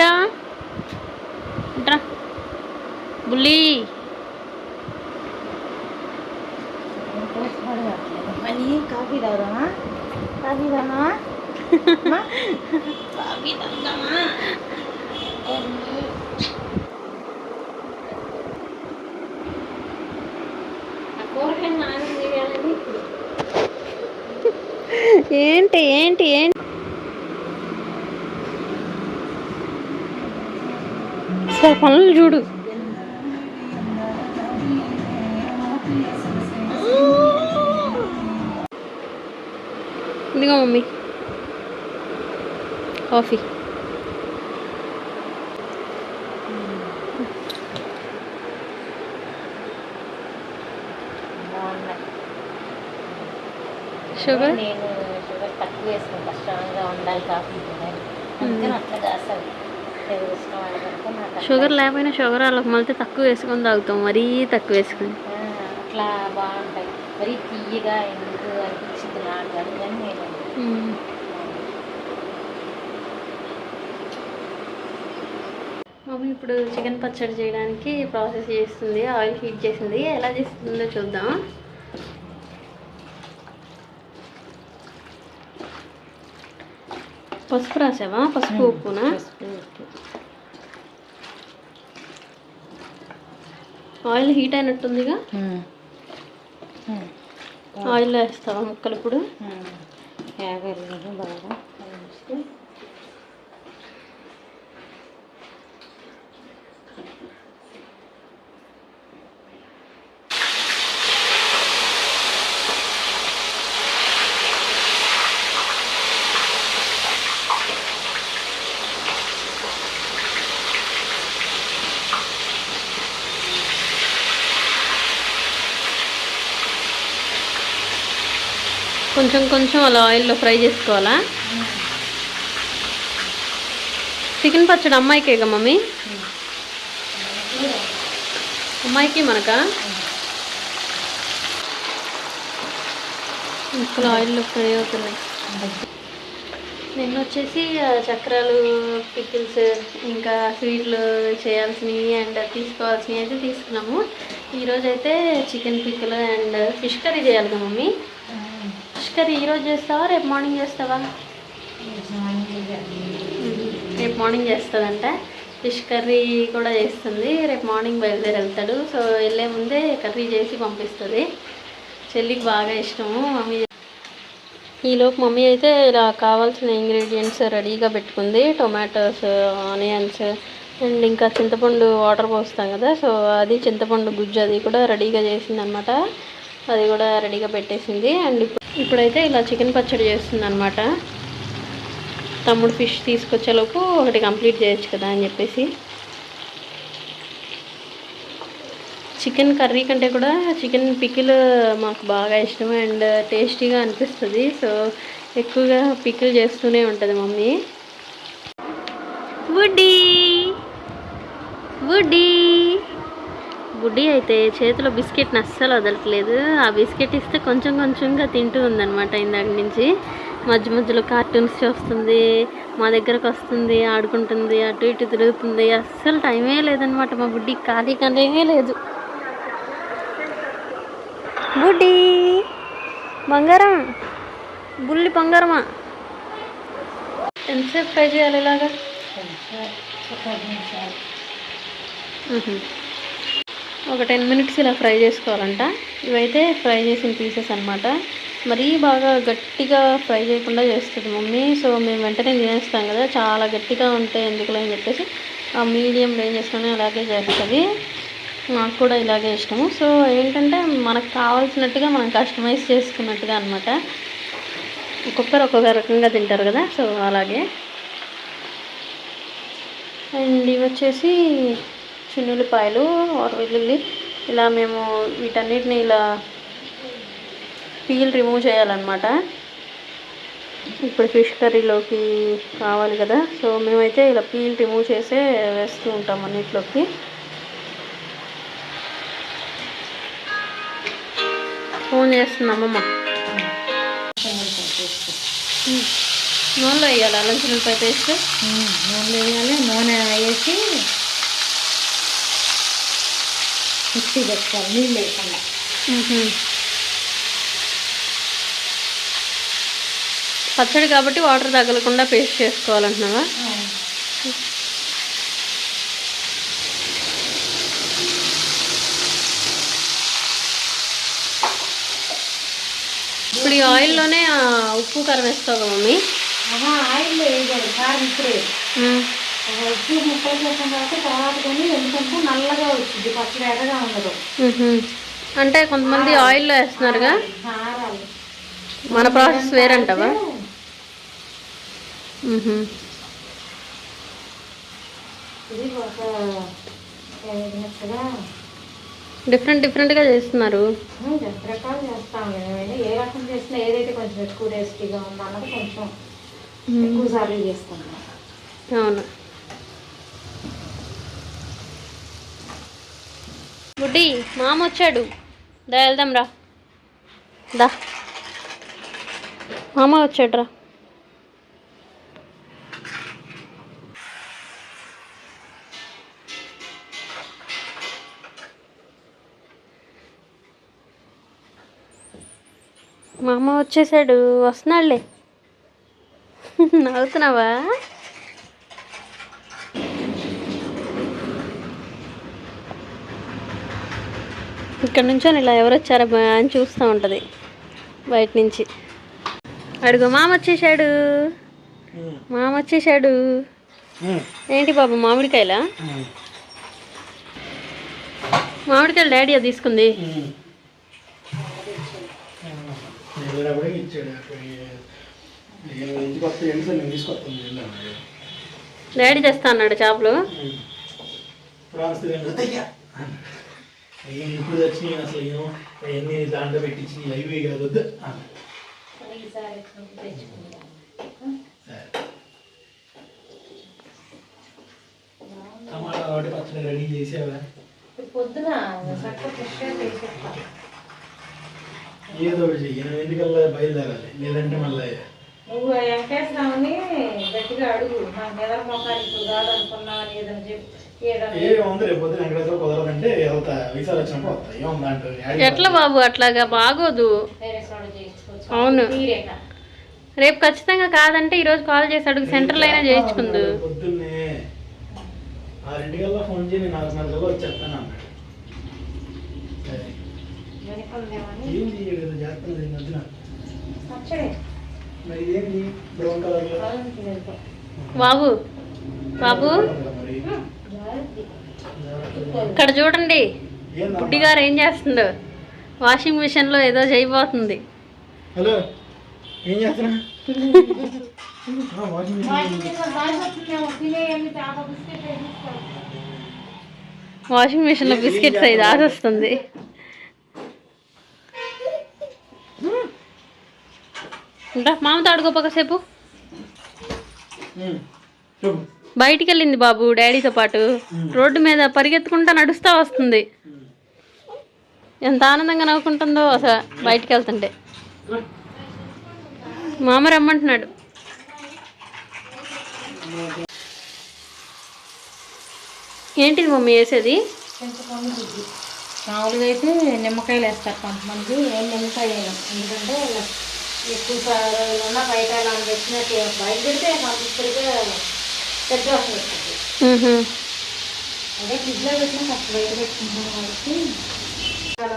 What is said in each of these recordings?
Yeah. ఇదిగో mummy. Coffee. Sugar? నేను sugar తక్కువ వేసుకుంటా స్ట్రాంగ్గా ఉండాలి కాఫీ షుగర్ లేకపోయినా షుగర్ వాళ్ళకి మళ్ళీ తక్కువ వేసుకొని తాగుతాం మరీ తక్కువ వేసుకొని. అట్లా బాగుంటాయి. మరీ తీయగా ఎందుకు అనిపించింది నాకు. అని కానీ నేను మ్మ్. మమ్మీ ఇప్పుడు చికెన్ పచ్చడి చేయడానికి ప్రాసెస్ చేస్తుంది ఆయిల్ హీట్ చేసింది. ఎలా చేస్తుందో చూద్దాం. పసుపు రాసావా? పసుపు ఉప్పునా. ఆయిల్ హీట్ అయినట్టుందిగా. ఆయిల్ వేస్తావా ముక్కలు ఇప్పుడు. యాగలేదు బాగా. కొంచెం కొంచెం అలా ఆయిల్లో ఫ్రై చేసుకోవాలా? చికెన్ పచ్చడి అమ్మాయికేగా మమ్మీ? అమ్మాయికి మనక? ముక్కలు ఆయిల్లో ఫ్రై అవుతున్నాయి. నిన్న వచ్చేసి చక్రాలు పికిల్స్ ఇంకా స్వీట్లు చేయాల్సినవి అండ్ తీసుకోవాల్సినవి అయితే తీసుకున్నాము. ఈరోజైతే chicken pickle and fish curry చేయాలి కదా మమ్మీ? కర్రీ ఈరోజు చేస్తావా? రేపు మార్నింగ్ చేస్తావా? రేపు మార్నింగ్ చేస్తుందంట. ఫిష్ కర్రీ కూడా చేస్తుంది. రేపు మార్నింగ్ బయలుదేరి వెళ్తాడు సో వెళ్ళే ముందే కర్రీ చేసి పంపిస్తుంది. చెల్లికి బాగా ఇష్టము. మమ్మీ ఈలోపు మమ్మీ అయితే ఇలా కావాల్సిన ఇంగ్రీడియంట్స్ రెడీగా పెట్టుకుంది. టొమాటోస్ ఆనియన్స్ అండ్ ఇంకా చింతపండు వాటర్ పోస్తాం కదా. సో అది చింతపండు గుజ్జు అది కూడా రెడీగా చేసింది అనమాట అది కూడా రెడీగా పెట్టేసింది. అండ్ ఇప్పుడు ఇప్పుడైతే ఇలా చికెన్ పచ్చడి చేస్తుంది అనమాట తమ్ముడు ఫిష్ తీసుకొచ్చేలోపు ఒకటి కంప్లీట్ చేయొచ్చు కదా అని చెప్పేసి. చికెన్ కర్రీ కంటే కూడా చికెన్ పికిల్ మాకు బాగా ఇష్టం అండ్ టేస్టీగా అనిపిస్తుంది. సో ఎక్కువగా పికిల్ చేస్తూనే ఉంటుంది మమ్మీ. వుడ్డీ! వుడ్డీ! బుడ్డీ అయితే చేతిలో బిస్కెట్ని అస్సలు వదలట్లేదు. ఆ బిస్కెట్ ఇస్తే కొంచెం కొంచెంగా తింటూ ఉందన్నమాట ఇందాక నుంచి. మధ్య మధ్యలో కార్టూన్స్ చూస్తుంది మా దగ్గరకు వస్తుంది ఆడుకుంటుంది అటు ఇటు తిరుగుతుంది. అస్సలు టైమే లేదనమాట మా బుడ్డి ఖాళీ కానీ లేదు. బుడ్డి బంగారం బుల్లి బంగారమా? ఎంతసేపు ఫ్రై చేయాలి ఇలాగా? ఒక టెన్ మినిట్స్ ఇలా ఫ్రై చేసుకోవాలంట. ఇవైతే ఫ్రై చేసిన పీసెస్ అనమాట మరీ బాగా గట్టిగా ఫ్రై చేయకుండా చేస్తుంది మమ్మీ. సో మేము వెంటనే తినేస్తాం కదా చాలా గట్టిగా ఉంటే ఎందుకులే అని చెప్పేసి ఆ మీడియం రేంజెస్లోనే అలాగే చేస్తుంది. నాకు కూడా ఇలాగే ఇష్టము. సో ఏంటంటే మనకు కావాల్సినట్టుగా మనం కస్టమైజ్ చేసుకున్నట్టుగా అనమాట ఒక్కొక్కరు ఒక్కొక్క రకంగా తింటారు కదా సో అలాగే. అండ్ ఇవి వచ్చేసి చిన్నుల్లిపాయలు వెల్లుల్లి ఇలా మేము వీటన్నిటిని ఇలా పీల్ రిమూవ్ చేయాలన్నమాట. ఇప్పుడు ఫిష్ కర్రీలోకి కావాలి కదా సో మేమైతే ఇలా పీల్ రిమూవ్ చేసే వేస్తూ ఉంటాం అన్నిట్లోకి. ఫోన్ చేస్తున్నామమ్మ నూనెలో వేయాలి? అల్లం చిల్లిపాయ పేస్ట్? నూనెలో వేయాలి. నూనె వేసి మిక్సీ పెట్టుకోవాలి నీళ్ళు వేయకుండా పచ్చడి కాబట్టి వాటర్ తగలకుండా పేస్ట్ చేసుకోవాలంటున్నావా? ఇప్పుడు ఈ ఆయిల్లోనే ఉప్పు కారం వేస్తావు మమ్మీ? ఆయిల్ వేయకూడదు కారం ఇప్పుడే ముక్కలు చేసిన తర్వాత తర్వాత కానీ ఎందుకంటే నల్లగా వచ్చింది పచ్చడి ఎర్రగా ఉండదు. అంటే కొంతమంది ఆయిల్లో వేస్తున్నారుగా మన ప్రాసెస్ వేరంటావా డిఫరెంట్ డిఫరెంట్గా చేస్తున్నారు. రకరకాలు ఏ రకం చేసినా ఏదైతే కొంచెం ఎక్కువ టేస్టీగా ఉందో అన్నది కొంచెం ఎక్కువ సార్లు చేసుకుంటాం అవును. గుడ్డి మామ వచ్చాడు దా వెళ్దాం రా. దా. మామ వచ్చాడు రా. మామ వచ్చేసాడు. వస్తున్నాడులే. నవ్వుతున్నావా? ఇక్కడ నుంచో ఇలా ఎవరు వచ్చారా బా అని చూస్తూ ఉంటుంది. బయట నుంచి. అడుగు మామ వచ్చేసాడు. మామ వచ్చేసాడు. ఏంటి బాబు మామిడికాయలా? మామిడికాయలు డాడీ అది తీసుకుంది. డాడీ తెస్తా అన్నాడు చేపలు. అయ్యో ఇప్పుడు వచ్చినాయి అసలు ఏమో అవన్నీ దాంట్లో పెట్టించి అవి కాదు వద్దు టమాటా ఒకటి పచ్చడి రెడీ చేసావా? పొద్దున ఏదో ఒకటి ఎనిమిది ఎందుకల్లా బయలుదేరాలి? లేదంటే మళ్ళీ నువ్వు వెంకటేశ్వరరావుని గట్టిగా అడుగు నాకు నిద్ర మొక్కలు ఇప్పుడు కాదనుకున్నావని ఏదని చెప్పి. ఏదన్నా ఏ ఉంది రేపు పొద్దున వెంకటేశ్వర కుదరదంటే వెళ్తా వీసాలు వచ్చినప్పుడు వస్తా ఏముంది దాంట్లో యాడికి ఎట్లా బాబు? అట్లాగా బాగోదు. అవును. రేపు ఖచ్చితంగా కాదంటే ఈరోజు కాల్ చేసి అడుగు. సెంటర్లో అయినా చేయించుకుందు. పొద్దున్నే. ఆరింటికల్లా ఫోన్ చేయి నేను నాలుగున్నరకల్లా వచ్చేస్తాను అన్నాడు. సరే. వెనకొందేమని ఏంటి ఏదో చేస్తుంది ఈ మధ్యన పచ్చడే. మరి ఇదేంటి? బ్రౌన్ కలర్లో? కావాలంటే వెళ్తాం బాబు బాబు. ఇక్కడ చూడండి? బుడ్డి గారు ఏం చేస్తుందో. వాషింగ్ మిషన్లో ఏదో చేయబోతుంది. హలో ఏం చేస్తున్నా? వాషింగ్ మిషన్ మిషన్లో బిస్కెట్స్ అయి దాసొస్తుంది మామతో ఆడుకోపకసేపు ఉమ్, చెప్పు. బయటికి వెళ్ళింది బాబు డాడీతో పాటు. రోడ్డు మీద పరిగెత్తుకుంటా నడుస్తూ వస్తుంది. ఎంత ఆనందంగా నవ్వుకుంటుందో అసలు బయటికి వెళ్తుంటే మామ రమ్మంటున్నాడు. ఏంటిది మమ్మీ వేసేది? మామూలుగా అయితే నిమ్మకాయలు వేస్తారు కొంతమంది ఏం నిమ్మకాయ వేయడం ఎందుకంటే ఎక్కువ బయట అలా పెట్టినట్టు బయట పెడితే కంపల్సరిగా పెద్ద వాసన వస్తుంది. మ్హూ. అదే ఫ్రిడ్జ్లో పెట్టినా ఫస్ట్ బయట పెట్టుకుంటాం కాబట్టి చాలా?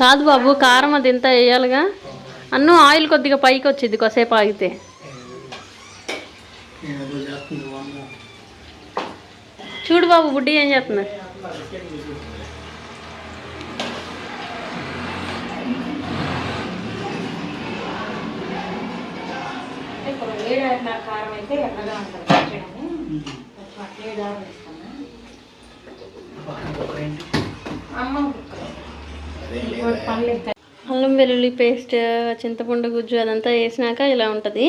కాదు బాబు కారం అది ఇంత వేయాలిగా. అన్ను ఆయిల్ కొద్దిగా పైకి వచ్చింది కొసేపు ఆగితే. చూడు బాబు బుడ్డి ఏం చేస్తుంది ఏడాదిన్నర కారం అయితే ఎక్కడగా ఉంటుంది కొంచెం అట్లా అమ్మ పనులు అల్లం వెల్లుల్లి పేస్ట్ చింతపండు గుజ్జు అదంతా వేసినాక ఇలా ఉంటుంది.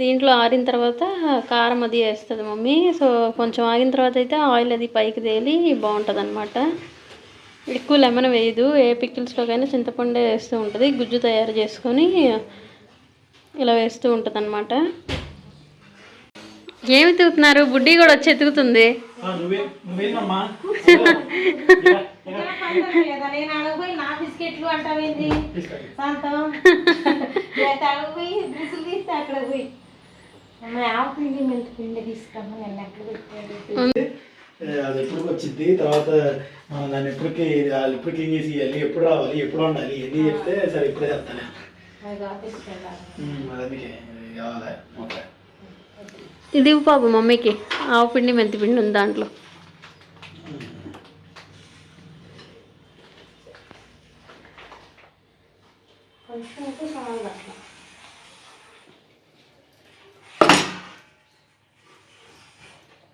దీంట్లో ఆరిన తర్వాత కారం అది వేస్తుంది మమ్మీ. సో కొంచెం ఆగిన తర్వాత అయితే ఆయిల్ అది పైకి తేలి బాగుంటుంది అనమాట ఎక్కువ లెమన్ వేయదు. ఏ పికిల్స్లోకైనా చింతపండే వేస్తూ ఉంటుంది. గుజ్జు తయారు చేసుకొని ఇలా వేస్తూ ఉంటుంది అనమాట ఏమి ఎత్తుకుతున్నారు బుడ్డి కూడా వచ్చి ఎత్తుకుతుంది అది ఎప్పుడు వచ్చింది తర్వాత మనం దాన్ని ఎప్పటికీ ఎప్పుడు క్లీన్ చేసి ఇవ్వాలి ఎప్పుడు రావాలి ఎప్పుడు ఉండాలి ఎన్ని చెప్తే సరే ఇప్పుడే చెప్తాను ఇది పాప మమ్మీకి. ఆవు పిండి మెంతి పిండి ఉంది దాంట్లో.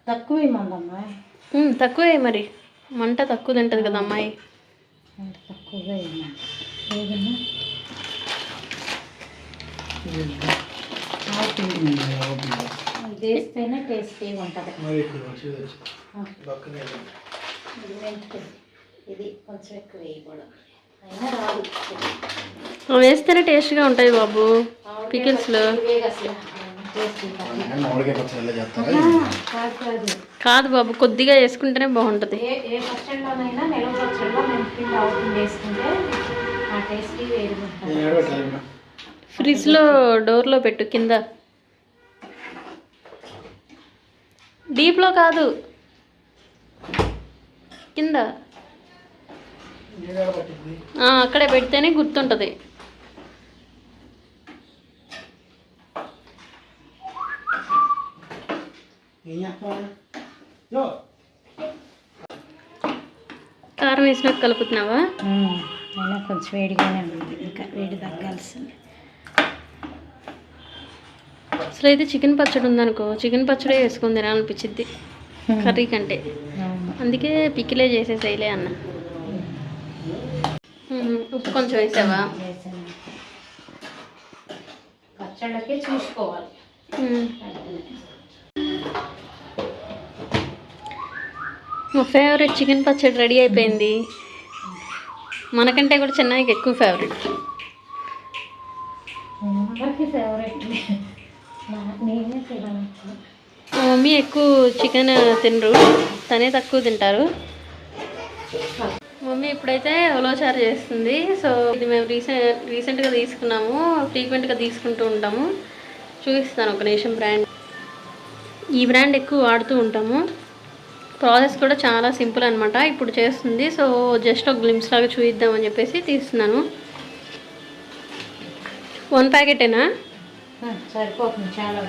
తక్కువ మరి. మంట తక్కువ తింటుంది కదా అమ్మాయి తక్కువగా ఇమ్మంది ఏదన్నా ఆవు పిండి ఇది వేస్తేనే ఉంటుంది. ఇది కొంచెం ఎక్కువ వేయకూడదు. అయినా రాదు. అవి వేస్తేనే టేస్ట్గా ఉంటాయి బాబు. పికిల్స్లో ఇవే అసలు టేస్టీగా మామిడికాయ పచ్చడి చేస్తారా? కాదు కాదు. కాదు బాబు కొద్దిగా వేసుకుంటేనే బాగుంటుంది. ఏ ఫ్రిడ్జ్లో డోర్లో పెట్టు కింద. డీప్లో కాదు. కింద. అక్కడే పెడితేనే గుర్తుంటుంది. కారం వేసినట్టు కలుపుతున్నావా? కొంచెం వేడిగానే ఉంది. ఇంకా వేడి తగ్గాల్సింది. అసలు అయితే చికెన్ పచ్చడి ఉందనుకో చికెన్ పచ్చడి వేసుకొని తినాలనిపించింది కర్రీ కంటే. అందుకే పికిలే చేసేసేయలే అన్న. ఉప్పు కొంచెం వేసావా? చూసుకోవాలి. మా ఫేవరెట్ చికెన్ పచ్చడి రెడీ అయిపోయింది. మనకంటే కూడా చెన్నైకి ఎక్కువ ఫేవరెట్. ఫేవరెట్. మమ్మీ ఎక్కువ చికెన్ తినరు. తనే తక్కువ తింటారు. మమ్మీ ఇప్పుడైతే ఉలవచారు చేస్తుంది. సో ఇది మేము రీసెంట్ రీసెంట్గా తీసుకున్నాము. ఫ్రీక్వెంట్గా తీసుకుంటూ ఉంటాము. చూపిస్తాను ఒక నిమిషం బ్రాండ్. ఈ బ్రాండ్ ఎక్కువ వాడుతూ ఉంటాము. ప్రాసెస్ కూడా చాలా సింపుల్ అనమాట ఇప్పుడు చేస్తుంది. సో జస్ట్ ఒక గ్లిమ్స్ లాగా చూపిద్దామని చెప్పేసి తీస్తున్నాను. వన్ ప్యాకెటేనా? సరిపోతుంది చాలా.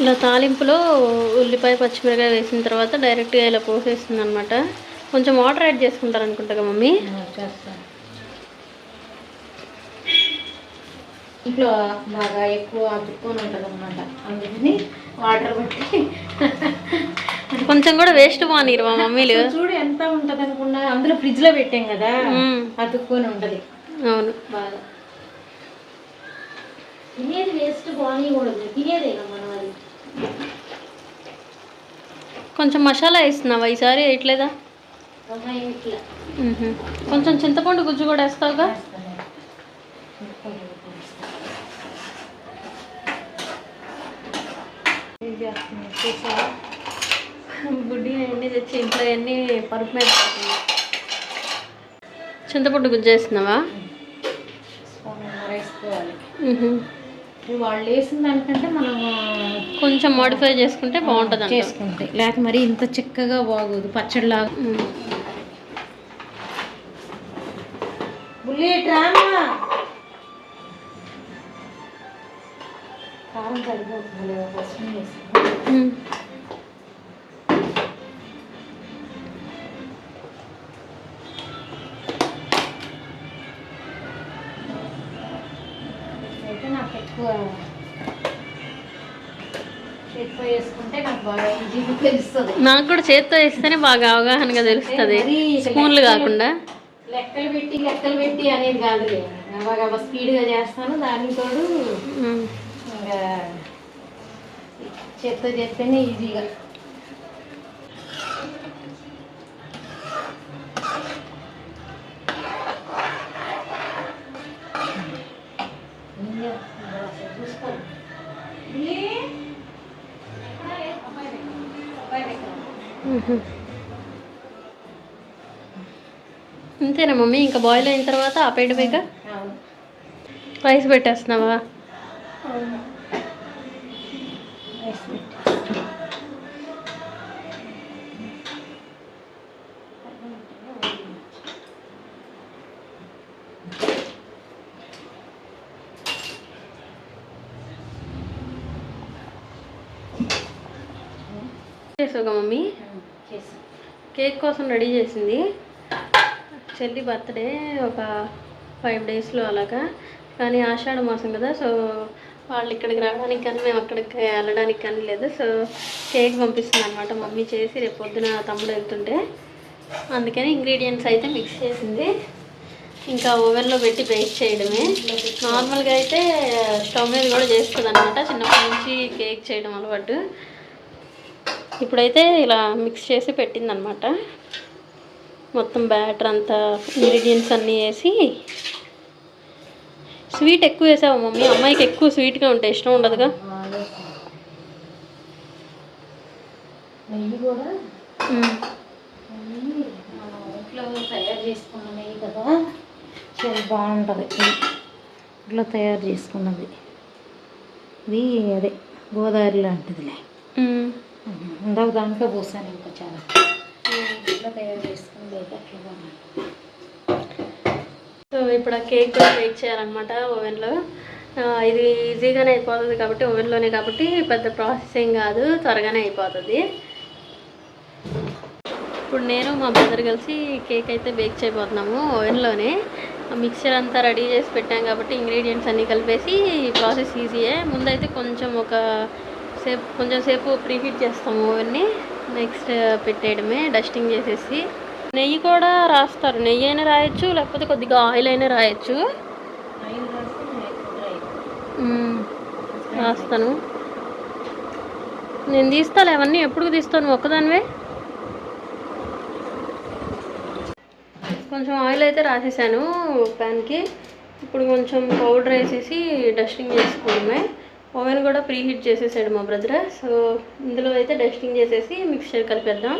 ఇలా తాలింపులో ఉల్లిపాయ పచ్చిమిరకాయ వేసిన తర్వాత డైరెక్ట్గా ఇలా పోసేస్తుంది అనమాట కొంచెం వాటర్ యాడ్ చేసుకుంటారు అనుకుంటా మమ్మీ? చేస్తాను. ఇంట్లో బాగా ఎక్కువ అతుక్కొని ఉంటుంది అనమాట అందుకని వాటర్ బట్టి కొంచెం కూడా వేస్ట్ పోనీరు మా మమ్మీలు. చూడు ఎంత ఉంటుంది అనుకున్నా అందులో ఫ్రిడ్జ్లో పెట్టాం కదా. అతుక్కొని ఉంటది. అవును. బాగా. తినేది వేస్ట్ బాగానేకూడదు తినేదేనా మనం అది. కొంచెం మసాలా వేస్తున్నావా ఈసారి వేయట్లేదా. కొంచెం చింతపండు గుజ్జు కూడా వేస్తావుగా? ఏం చేస్తుంది? చూసావా? గుడ్డి అన్నీ తెచ్చి ఇంట్లో అన్నీ పరుపు మీద. చింతపండు గుజ్జు వేస్తున్నావా స్పూన్ ఉన్నర వేసుకోవాలి వాళ్ళు వేసిన దానికంటే మనం కొంచెం మోడిఫై చేసుకుంటే బాగుంటుంది చేసుకుంటే లేక మరి ఇంత చిక్కగా బాగోదు పచ్చడిలాగా మ్మ్. బుల్లెట్ కారం సరిపోతుంది. అయితే నాకు ఎక్కువ నాకు బాగా ఈజీగా తెలుస్తుంది నాకు కూడా చేత్తో వేస్తేనే బాగా అవగాహనగా తెలుస్తుంది స్పూన్లు కాకుండా లెక్కలు పెట్టి లెక్కలు పెట్టి అనేది కాదు బాగా స్పీడ్గా చేస్తాను దానికి తోడు మ్మ్. ఇంకా చెత్త చెత్తనే ఈజీగా. అంతేనా మమ్మీ ఇంకా బాయిల్ అయిన తర్వాత ఆపేయడమేగా. రైస్ పెట్టేస్తున్నావా చేసావుగా మమ్మీ? కేక్ కోసం రెడీ చేసింది. చెల్లి బర్త్డే ఒక ఫైవ్ డేస్లో అలాగా. కానీ ఆషాఢ మాసం కదా సో వాళ్ళు ఇక్కడికి రావడానికి కానీ మేము అక్కడికి వెళ్ళడానికి కానీ లేదు. సో కేక్ పంపిస్తుంది అనమాట మమ్మీ చేసి రేపు పొద్దున తమ్ముడు వెళ్తుంటే. అందుకని ఇంగ్రీడియంట్స్ అయితే మిక్స్ చేసింది. ఇంకా ఓవెన్లో పెట్టి బేక్ చేయడమే. నార్మల్గా అయితే స్టవ్ మీద కూడా చేస్తుంది అనమాట చిన్నప్పటి నుంచి కేక్ చేయడం అలవాటు. ఇప్పుడైతే ఇలా మిక్స్ చేసి పెట్టిందనమాట. మొత్తం బ్యాటర్ అంతా ఇంగ్రీడియంట్స్ అన్నీ వేసి. స్వీట్ ఎక్కువ వేసావు మమ్మీ? అమ్మాయికి ఎక్కువ స్వీట్గా ఉంటే ఇష్టం ఉండదుగా? తయారు చేసుకున్న నెయ్యి కదా? చాలా బాగుంటుంది. ఇంట్లో తయారు చేసుకున్నది. ఇది అదే గోదావరి లాంటిదిలే. ఇందాక దాంట్లో పోసాను ఇంకా చాలా. ఇంట్లో తయారు సో ఇప్పుడు ఆ కేక్ కూడా బేక్ చేయాలన్నమాట ఓవెన్లో. ఇది ఈజీగానే అయిపోతుంది కాబట్టి ఓవెన్లోనే కాబట్టి పెద్ద ప్రాసెస్ ఏం కాదు త్వరగానే అయిపోతుంది. ఇప్పుడు నేను మా బ్రదర్ కలిసి కేక్ అయితే బేక్ చేయబోతున్నాము ఓవెన్లోనే. మిక్చర్ అంతా రెడీ చేసి పెట్టాం కాబట్టి ఇంగ్రీడియంట్స్ అన్నీ కలిపేసి ప్రాసెస్ ఈజీయే. ముందైతే కొంచెం ఒక సేపు కొంచెం సేపు ప్రీహీట్ చేస్తాము ఓవెన్ని నెక్స్ట్ పెట్టేయడమే డస్టింగ్ చేసేసి. నెయ్యి కూడా రాస్తారు. నెయ్యి అయినా రాయొచ్చు లేకపోతే కొద్దిగా ఆయిల్ అయినా రాయొచ్చు. రాస్తాను. నేను తీస్తాను అవన్నీ. ఎప్పుడు తీస్తాను? ఒక్కదానివే? కొంచెం ఆయిల్ అయితే రాసేసాను ప్యాన్కి. ఇప్పుడు కొంచెం పౌడర్ వేసేసి డస్టింగ్ చేసుకోవడమే. ఓవెన్ కూడా ప్రీ హీట్ చేసేసాడు మా బ్రదర్. సో ఇందులో అయితే డస్టింగ్ చేసేసి మిక్స్చర్ కలిపేద్దాం.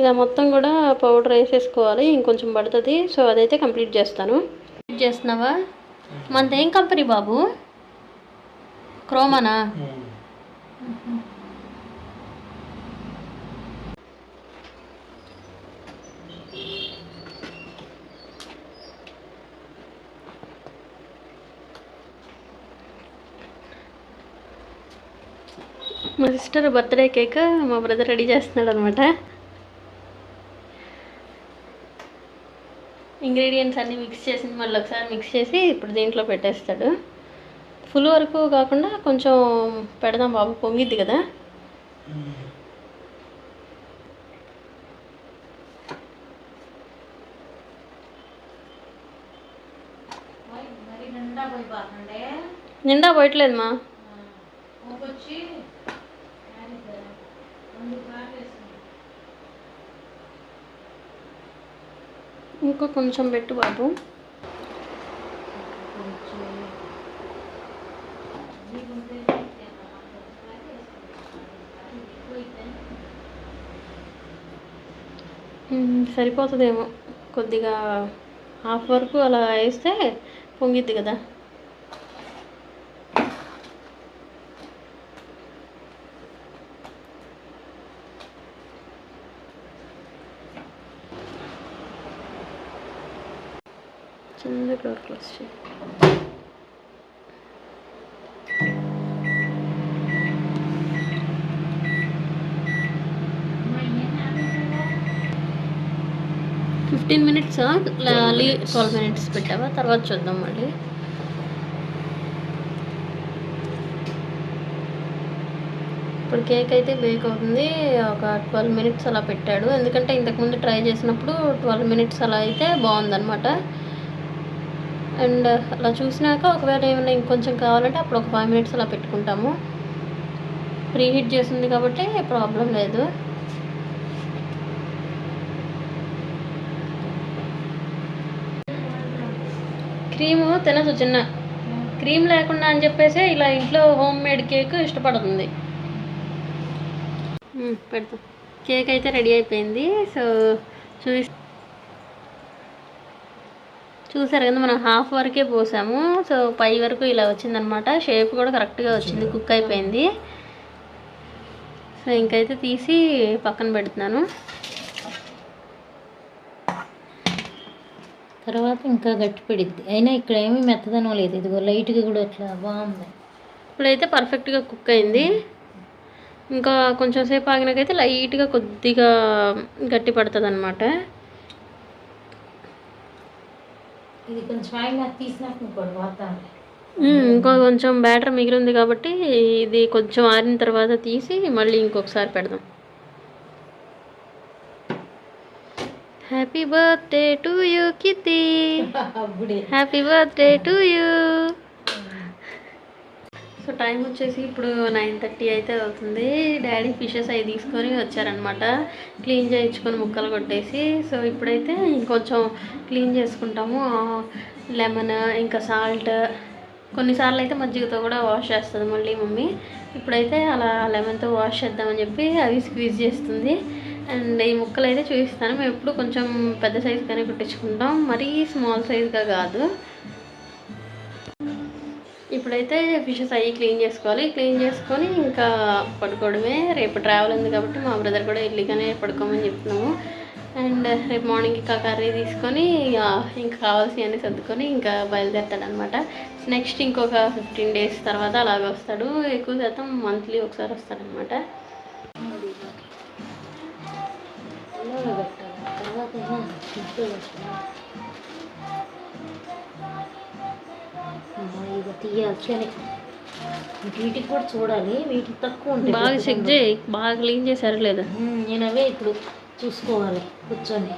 ఇలా మొత్తం కూడా పౌడర్ వేసేసుకోవాలి. ఇంకొంచెం పడుతుంది. సో అదైతే కంప్లీట్ చేస్తాను. కంప్లీట్ చేస్తున్నావా? మనది ఏం కంపెనీ బాబు? క్రోమానా? మా సిస్టర్ బర్త్డే కేక్ మా బ్రదర్ రెడీ చేస్తున్నాడు అనమాట ఇంగ్రీడియంట్స్ అన్నీ మిక్స్ చేసి మళ్ళీ ఒకసారి మిక్స్ చేసి ఇప్పుడు దీంట్లో పెట్టేస్తాడు. ఫుల్ వరకు కాకుండా కొంచెం పెడదాం బాబు పొంగిద్ది కదా. నిండా పోయి పాకండి నిండా పోయట్లేదు మా వచ్చి ఇంకో కొంచెం పెట్టు బాబు. సరిపోతుందేమో. కొద్దిగా హాఫ్ వరకు అలా వేస్తే పొంగిద్ది కదా చిన్న డోర్ క్లోజ్ చేయి ఫిఫ్టీన్ మినిట్స్ మళ్ళీ ట్వెల్వ్ మినిట్స్ పెట్టావా? తర్వాత చూద్దాం మళ్ళీ. ఇప్పుడు కేక్ అయితే బేక్ అవుతుంది. ఒక ట్వెల్వ్ మినిట్స్ అలా పెట్టాడు. ఎందుకంటే ఇంతకుముందు ట్రై చేసినప్పుడు ట్వెల్వ్ మినిట్స్ అలా అయితే బాగుందన్నమాట. అండ్ అలా చూసినాక ఒకవేళ ఏమైనా ఇంకొంచెం కావాలంటే అప్పుడు ఒక ఫైవ్ మినిట్స్ అలా పెట్టుకుంటాము. ప్రీ హీట్ చేసింది కాబట్టి ప్రాబ్లం లేదు. క్రీము తినదు చిన్న. క్రీమ్ లేకుండా అని చెప్పేసి ఇలా ఇంట్లో హోమ్ మేడ్ కేక్ ఇష్టపడుతుంది. పెడతాం. కేక్ అయితే రెడీ అయిపోయింది. సో చూసి చూసారు కదా మనం హాఫ్ వరకే పోసాము. సో పై వరకు ఇలా వచ్చిందనమాట. షేప్ కూడా కరెక్ట్గా వచ్చింది కుక్ అయిపోయింది. సో ఇంకైతే తీసి పక్కన పెడుతున్నాను. తర్వాత ఇంకా గట్టి పడిద్ది. అయినా ఇక్కడ ఏమీ మెత్తదనం లేదు. ఇదిగో లైట్గా కూడా అట్లా బాగుంది. ఇప్పుడైతే పర్ఫెక్ట్గా కుక్ అయింది. ఇంకా కొంచెం సేపు ఆగినాకైతే లైట్గా కొద్దిగా గట్టి పడుతుంది అనమాట ఇది కొంచెం ఆయిల్ నాకు తీసినాక ఇంకోటి ఇంకో కొంచెం బ్యాటర్ మిగిలింది కాబట్టి ఇది కొంచెం ఆరిన తర్వాత తీసి మళ్ళీ ఇంకొకసారి పెడదాం. Happy birthday to you కితి happy birthday to you so time వచ్చేసి ఇప్పుడు నైన్ థర్టీ అయితే అవుతుంది. డాడీ ఫిషెస్ అవి తీసుకొని వచ్చారనమాట క్లీన్ చేయించుకొని ముక్కలు కొట్టేసి సో ఇప్పుడైతే ఇంకొంచెం క్లీన్ చేసుకుంటాము. లెమన్ ఇంకా సాల్ట్ కొన్నిసార్లు అయితే మజ్జిగతో కూడా వాష్ చేస్తుంది మళ్ళీ మమ్మీ. ఇప్పుడైతే అలా లెమన్తో వాష్ చేద్దామని చెప్పి అవి స్క్వీజ్ చేస్తుంది. అండ్ ఈ ముక్కలు అయితే చూపిస్తాను. మేము ఎప్పుడు కొంచెం పెద్ద సైజుగానే కుట్టించుకుంటాం. మరీ స్మాల్ సైజుగా కాదు. ఇప్పుడైతే ఫిషెస్ అవి క్లీన్ చేసుకోవాలి. క్లీన్ చేసుకొని ఇంకా పడుకోవడమే. రేపు ట్రావెల్ ఉంది కాబట్టి మా బ్రదర్ కూడా ఎల్లిగానే పడుకోమని చెప్తున్నాము. అండ్ రేపు మార్నింగ్ ఇంకా కర్రీ తీసుకొని ఇంకా కావాల్సినవన్నీ సర్దుకొని ఇంకా బయలుదేరుతాడనమాట. నెక్స్ట్ ఇంకొక ఫిఫ్టీన్ డేస్ తర్వాత అలాగ వస్తాడు. ఎక్కువ శాతం మంత్లీ ఒకసారి వస్తాడనమాట. తర్వాత ఇక తీయాలి చలి వీటికి కూడా చూడాలి వీటికి తక్కువ ఉంటాయి బాగా చెక్. చేయి బాగా క్లీన్ చేశారు లేదా? నేను అవే ఇప్పుడు చూసుకోవాలి కూర్చొని.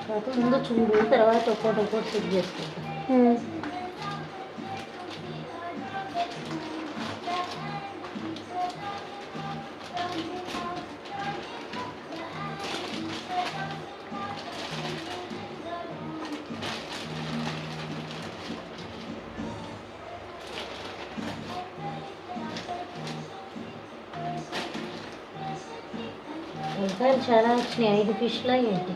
తర్వాత ముందు చూడు తర్వాత ఒక్కోటి ఒక్కోటి చెక్ చేసుకుంటా. వంకాయలు చాలా వచ్చినాయి. ఐదు ఫిష్లా ఏంటి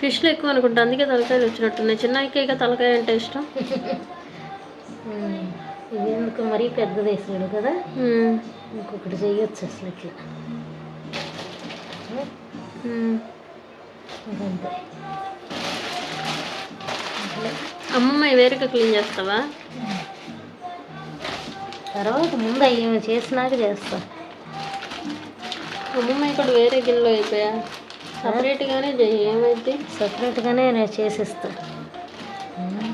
ఫిష్లు ఎక్కువ అనుకుంటా. అందుకే తలకాయలు వచ్చినట్టున్నాయి. చిన్నకి ఇక తలకాయ అంటే ఇష్టం. ఇది ఎందుకు మరీ పెద్దది వేసాడు కదా. ఇంకొకటి చేయొచ్చు అసలు ఇట్లా. అమ్మమ్మ వేరేగా క్లీన్ చేస్తావా? తర్వాత ముందు అవి చేసినాక చేస్తా. అమ్మమ్మ ఇక్కడ వేరే గిన్నెలో అయిపోయా సపరేట్గానే చెయ్యి ఏమైంది సపరేట్గానే నేను చేసిస్తా ఉమ్.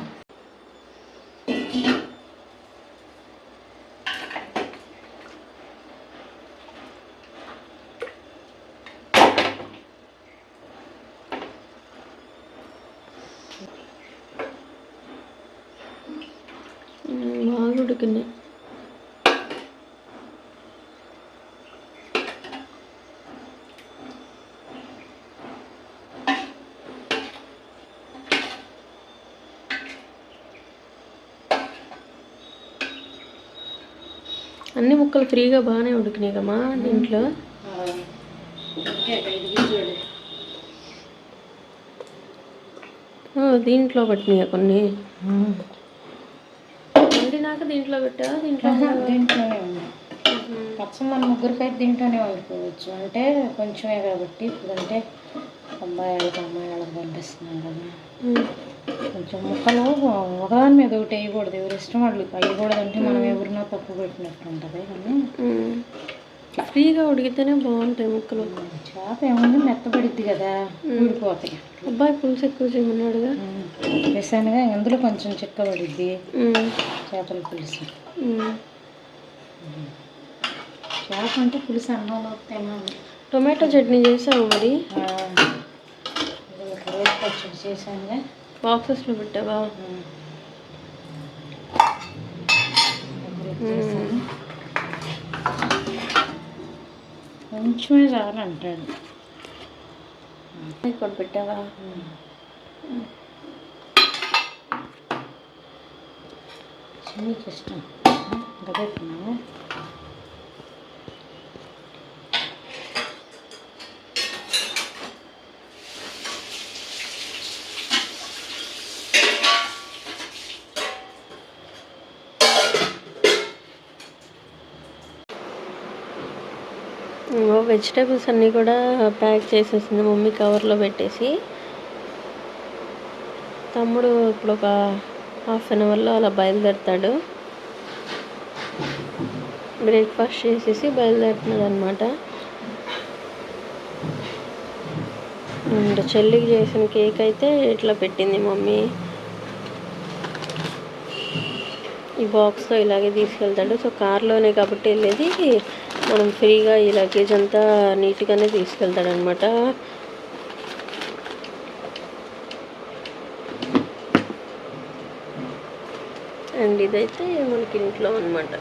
మ్మ్, బాగా ఉడికింది అన్ని ముక్కలు ఫ్రీగా బాగానే ఉడికినాయి కమ్మా దీంట్లో? దీంట్లో పట్టినాయి కొన్ని. వండినాక దీంట్లో పెట్టావా దీంట్లో దీంట్లోనే ఉంది పచ్చం మన ముగ్గురికైతే దీంట్లోనే వండుకోవచ్చు అంటే కొంచెమే కాబట్టి ఇప్పుడు అంటే అబ్బాయి వాళ్ళకి అమ్మాయి వాళ్ళకి పంపిస్తున్నాం కదా. కొంచెం ముక్కలు ఒకదాని మీద ఒకటి వేయకూడదు. ఎవరి ఇష్టం వాళ్ళు వేయకూడదు అంటే మనం ఎవరినో తప్పు పెట్టినట్టు ఉంటుంది కానీ. ఫ్రీగా ఉడికితేనే బాగుంటాయి ముక్కలు. చేప ఏముంది? మెత్తబడిద్ది కదా. ఊడిపోతాయి. అబ్బాయి పులుసు ఎక్కువ చేయమన్నాడుగా వేసానుగా. అందులో కొంచెం చిక్కబడిద్ది. చేపల పులుసు. చేప అంటే పులుసు అన్నంలో టొమాటో చట్నీ చేసావు మరి? చేశానుగా. బాక్సెస్లో పెట్టావా చేశాను. కొంచెమే చాలు అంటాడు. ఇక్కడ పెట్టావా? చిన్నకి ఇష్టం ఇంకా వెజిటేబుల్స్ అన్నీ కూడా ప్యాక్ చేసేసింది మమ్మీ కవర్లో పెట్టేసి. తమ్ముడు ఇప్పుడు ఒక హాఫ్ అన్ అవర్లో అలా బయలుదేరుతాడు. బ్రేక్ఫాస్ట్ చేసేసి బయలుదేరుతున్నాడు అనమాట అండ్ చెల్లికి చేసిన కేక్ అయితే ఇట్లా పెట్టింది మమ్మీ. ఈ బాక్స్లో ఇలాగే తీసుకెళ్తాడు సో కార్లోనే కాబట్టి వెళ్ళేది మనం ఫ్రీగా ఈ లగేజ్ అంతా నీట్గానే తీసుకెళ్తాడు అనమాట అండ్ ఇదైతే మనకి ఇంట్లో అనమాట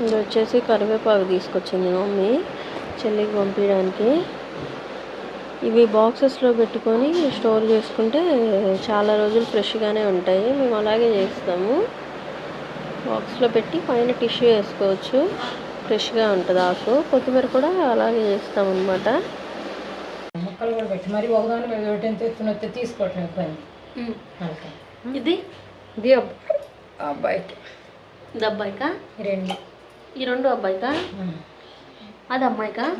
ఇది వచ్చేసి కరివేపాకు తీసుకొచ్చింది మమ్మీ. చెల్లికి పంపించడానికి. ఇవి బాక్సెస్లో పెట్టుకొని స్టోర్ చేసుకుంటే చాలా రోజులు ఫ్రెష్గానే ఉంటాయి. మేము అలాగే చేస్తాము. బాక్స్లో పెట్టి పైన టిష్యూ వేసుకోవచ్చు. ఫ్రెష్గా ఉంటుంది ఆకు. కొత్తిమీర కూడా అలాగే చేస్తాం అనమాట ముక్కలు కూడా పెట్టి మరి ఒకదాని ఒకటి ఎంత ఇది? ఇది అబ్- అబ్బాయికి. ఇది అబ్బాయికా? ఈ రెండు. ఈ రెండు అబ్బాయికా. అది అమ్మాయికా?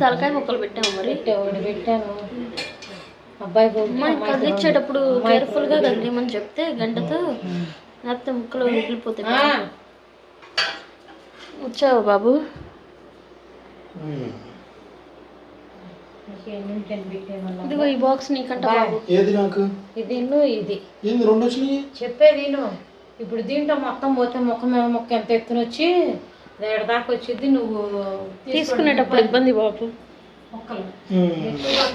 తలకాయ ముక్కలు పెట్టాము మరి? పెట్టాను. అమ్మాయికి కదిలించేటప్పుడు రెండు. కేర్ఫుల్గా కదిలేమని చెప్తే గంటతో. లేకపోతే ముక్కలు ఆ, వచ్చావు బాబు. ఇదిగో ఈ బాక్స్ నీకంట. బాబు. ఏది నాకు? ఇది ఇది. ఏంది రెండు వచ్చినాయి? చెప్పేది ఇప్పుడు దీంట్లో మొత్తం పోతే మొక్క మీద మొక్క ఎంత ఎత్తున వచ్చి దాకా వచ్చింది నువ్వు తీసుకునేటప్పుడు ఇబ్బంది బాబు. మొక్కలు.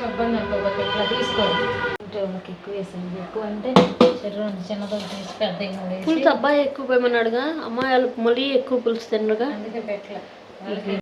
ఇబ్బంది ఇట్లా తీసుకోండి వాళ్ళకి ఎక్కువ వేసింది ఎక్కువ అంటే శరీరం చిన్నదో తీసి పెద్ద వేసి. పులుసు అబ్బాయి ఎక్కువ పోయమన్నాడుగా అమ్మాయి వాళ్ళు మళ్ళీ ఎక్కువ పులుసు తినరుగా. అందుకే పెట్టలే. వాళ్ళకి